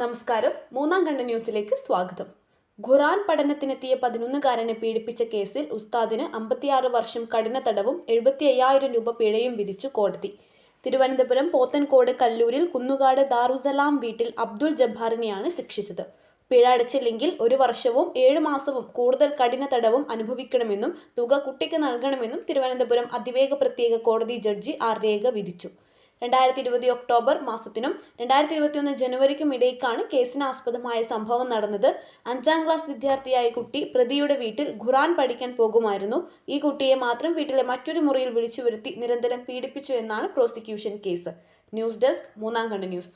നമസ്കാരം. മൂന്നാം കണ്ട ന്യൂസിലേക്ക് സ്വാഗതം. ഖുറാൻ പഠനത്തിനെത്തിയ പതിനൊന്നുകാരനെ പീഡിപ്പിച്ച കേസിൽ ഉസ്താദിന് അമ്പത്തിയാറ് വർഷം കഠിന തടവും എഴുപത്തി അയ്യായിരം രൂപ പിഴയും വിധിച്ചു കോടതി. തിരുവനന്തപുരം പോത്തൻകോട് കല്ലൂരിൽ കുന്നുകാട് ദാറുസലാം വീട്ടിൽ അബ്ദുൾ ജബ്ബാറിനെയാണ് ശിക്ഷിച്ചത്. പിഴ അടച്ചില്ലെങ്കിൽ ഒരു വർഷവും ഏഴ് മാസവും കൂടുതൽ കഠിന തടവും അനുഭവിക്കണമെന്നും തുക കുട്ടിക്ക് നൽകണമെന്നും തിരുവനന്തപുരം അതിവേഗ പ്രത്യേക കോടതി ജഡ്ജി ആർ രേഖ വിധിച്ചു. രണ്ടായിരത്തി ഇരുപത് ഒക്ടോബർ മാസത്തിനും രണ്ടായിരത്തി ഇരുപത്തിയൊന്ന് ജനുവരിക്കും ഇടയ്ക്കാണ് കേസിന് ആസ്പദമായ സംഭവം നടന്നത്. അഞ്ചാം ക്ലാസ് വിദ്യാർത്ഥിയായ കുട്ടി പ്രതിയുടെ വീട്ടിൽ ഖുറാൻ പഠിക്കാൻ പോകുമായിരുന്നു. ഈ കുട്ടിയെ മാത്രം വീട്ടിലെ മറ്റൊരു മുറിയിൽ വിളിച്ചു വരുത്തി നിരന്തരം പീഡിപ്പിച്ചു എന്നാണ് പ്രോസിക്യൂഷൻ കേസ്. ന്യൂസ് ഡെസ്ക് മൂന്നാം കണ്ട ന്യൂസ്.